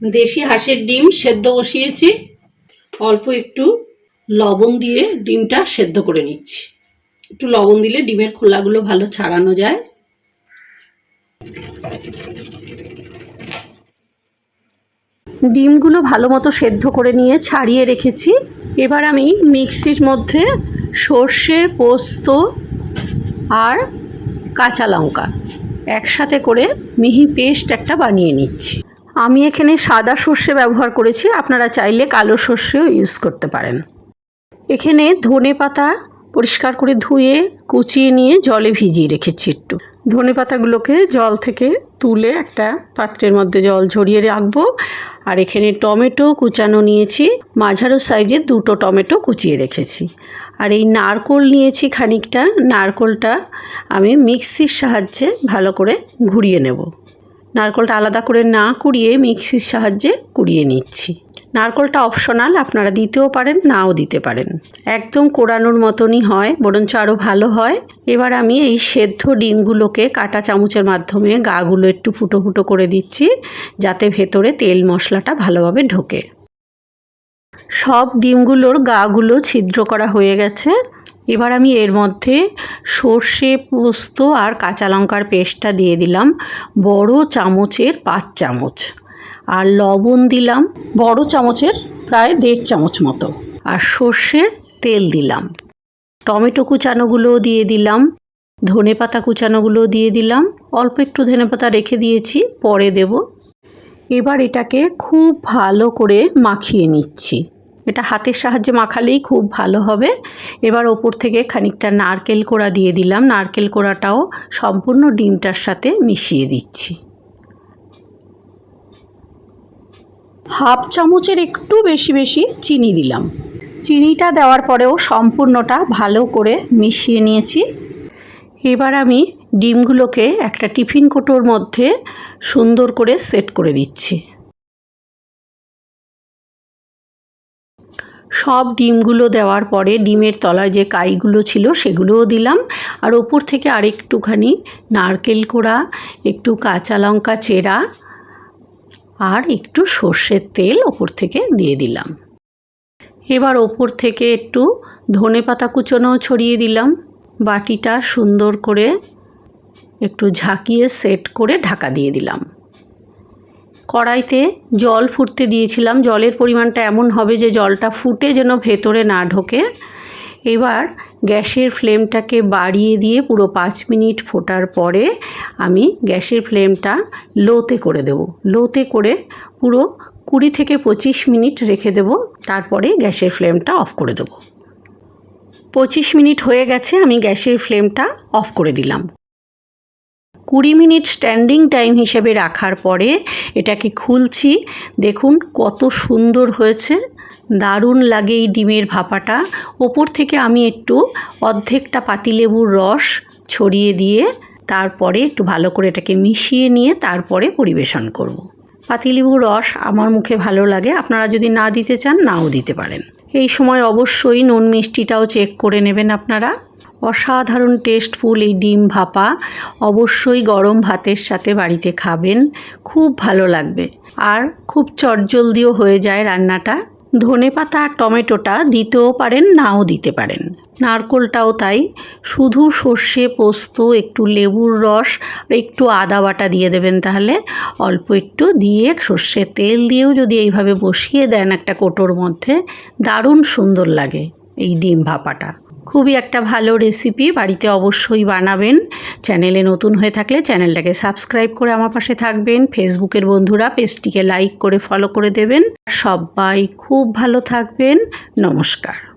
দেশি হাঁসের ডিম সেদ্ধ বসিয়েছি। অল্প একটু লবণ দিয়ে ডিমটা সেদ্ধ করে নিচ্ছি। একটু লবণ দিলে ডিমের খোলাগুলো ভালো ছাড়ানো যায়। ডিমগুলো ভালো মতো সেদ্ধ করে নিয়ে ছাড়িয়ে রেখেছি। এবার আমি মিক্সির মধ্যে সর্ষে, পোস্ত আর কাঁচা লঙ্কা একসাথে করে মিহি পেস্ট একটা বানিয়ে নিচ্ছি। আমি এখানে সাদা সর্ষে ব্যবহার করেছি। আপনারা চাইলে কালো সর্ষেও ইউজ করতে পারেন। এখানে ধনে পাতা পরিষ্কার করে ধুয়ে, কুচিয়ে নিয়ে জলে ভিজিয়ে রেখেছি একটু। ধনে পাতাগুলোকে জল থেকে তুলে একটা পাত্রের মধ্যে জল ঝরিয়ে রাখব। আর এখানে টমেটো কুচানো নিয়েছি। মাঝারো সাইজের দুটো টমেটো কুচিয়ে রেখেছি। আর এই নারকোল নিয়েছি খানিকটা। নারকোলটা আমি মিক্সির সাহায্যে ভালো করে ঘুরিয়ে নেব। নারকোলটা আলাদা করে না কুড়িয়ে মিক্সির সাহায্যে কুড়িয়ে নিচ্ছি। নারকোলটা অপশনাল আপনারা দিতেও পারেন, নাও দিতে পারেন। একদম কোরানোর মতনই হয়, বরঞ্চ আরও ভালো হয়। এবার আমি এই সেদ্ধ ডিমগুলোকে কাটা চামচের মাধ্যমে গাগুলো একটু ফুটো ফুটো করে দিচ্ছি, যাতে ভেতরে তেল মশলাটা ভালোভাবে ঢোকে। সব ডিমগুলোর গাগুলো ছিদ্র করা হয়ে গেছে। এবার আমি এর মধ্যে সর্ষে পোস্ত আর কাঁচা লঙ্কার পেস্টটা দিয়ে দিলাম, বড় চামচের পাঁচ চামচ। আর লবণ দিলাম, বড় চামচের প্রায় দেড় চামচ মতো। আর সর্ষের তেল দিলাম। টমেটো কুচানোগুলোও দিয়ে দিলাম, ধনে পাতা কুচানোগুলোও দিয়ে দিলাম, অল্প একটু ধনে পাতা রেখে দিয়েছি, পরে দেব। এবার এটাকে খুব ভালো করে মাখিয়ে নিচ্ছি। এটা হাতের সাহায্যে মাখালেই খুব ভালো হবে। এবার ওপর থেকে খানিকটা নারকেল কোড়া দিয়ে দিলাম। নারকেল কোড়াটাও সম্পূর্ণ ডিমটার সাথে মিশিয়ে দিচ্ছি। হাফ চামচের একটু বেশি বেশি চিনি দিলাম। চিনিটা দেওয়ার পরেও সম্পূর্ণটা ভালো করে মিশিয়ে নিয়েছি। এবার আমি ডিমগুলোকে একটা টিফিন কোটোর মধ্যে সুন্দর করে সেট করে দিচ্ছি। সব ডিমগুলো দেওয়ার পরে ডিমের তলায় যে কাইগুলো ছিল সেগুলোও দিলাম। আর ওপর থেকে আরেকটুখানি নারকেল কোড়া, একটু কাঁচা লঙ্কা চেরা আর একটু সর্ষের তেল ওপর থেকে দিয়ে দিলাম। এবার ওপর থেকে একটু ধনে পাতা কুচোনো ছড়িয়ে দিলাম। বাটিটা সুন্দর করে একটু ঝাঁকিয়ে সেট করে ঢাকা দিয়ে দিলাম। কড়াইতে জল ফুটতে দিয়েছিলাম। জলের পরিমাণটা এমন হবে যে জলটা ফুটে যেন ভেতরে না ঢোকে। এবার গ্যাসের ফ্লেমটাকে বাড়িয়ে দিয়ে পুরো পাঁচ মিনিট ফোটার পরে আমি গ্যাসের ফ্লেমটা লোতে করে দেব। লোতে করে পুরো কুড়ি থেকে পঁচিশ মিনিট রেখে দেব। তারপরে গ্যাসের ফ্লেমটা অফ করে দেব। পঁচিশ মিনিট হয়ে গেছে, আমি গ্যাসের ফ্লেমটা অফ করে দিলাম। কুড়ি মিনিট স্ট্যান্ডিং টাইম হিসেবে রাখার পরে এটাকে খুলছি। দেখুন কত সুন্দর হয়েছে। দারুণ লাগে এই ডিমের ভাপাটা। ওপর থেকে আমি একটু অর্ধেকটা পাতিলেবুর রস ছড়িয়ে দিয়ে তারপরে একটু ভালো করে এটাকে মিশিয়ে নিয়ে তারপরে পরিবেশন করব। পাতিলেবুর রস আমার মুখে ভালো লাগে। আপনারা যদি না দিতে চান, নাও দিতে পারেন। এই সময় অবশ্যই নুন মিষ্টিটাও চেক করে নেবেন আপনারা। অসাধারণ টেস্টফুল এই ডিম ভাপা। অবশ্যই গরম ভাতের সাথে বাড়িতে খাবেন। খুব ভালো লাগবে। আর খুব চটজলদিও হয়ে যায় রান্নাটা। ধনে পাতা আর টমেটোটা দিতেও পারেন, নাও দিতে পারেন। নারকোলটাও তাই। শুধু সর্ষে, পোস্ত, একটু লেবুর রস, আর একটু আদা বাটা দিয়ে দেবেন তাহলে। অল্প একটু দিয়ে সর্ষে তেল দিয়েও যদি এইভাবে বসিয়ে দেন একটা কোটোর মধ্যে, দারুণ সুন্দর লাগে এই ডিম ভাপাটা। খুবই একটা ভালো রেসিপি বাড়িতে অবশ্যই বানাবেন। চ্যানেলে নতুন হয়ে থাকলে চ্যানেলটাকে সাবস্ক্রাইব করে আমার পাশে থাকবেন। ফেসবুকের বন্ধুরা পেজটিকে লাইক করে ফলো করে দেবেন। সবাই খুব ভালো থাকবেন। নমস্কার।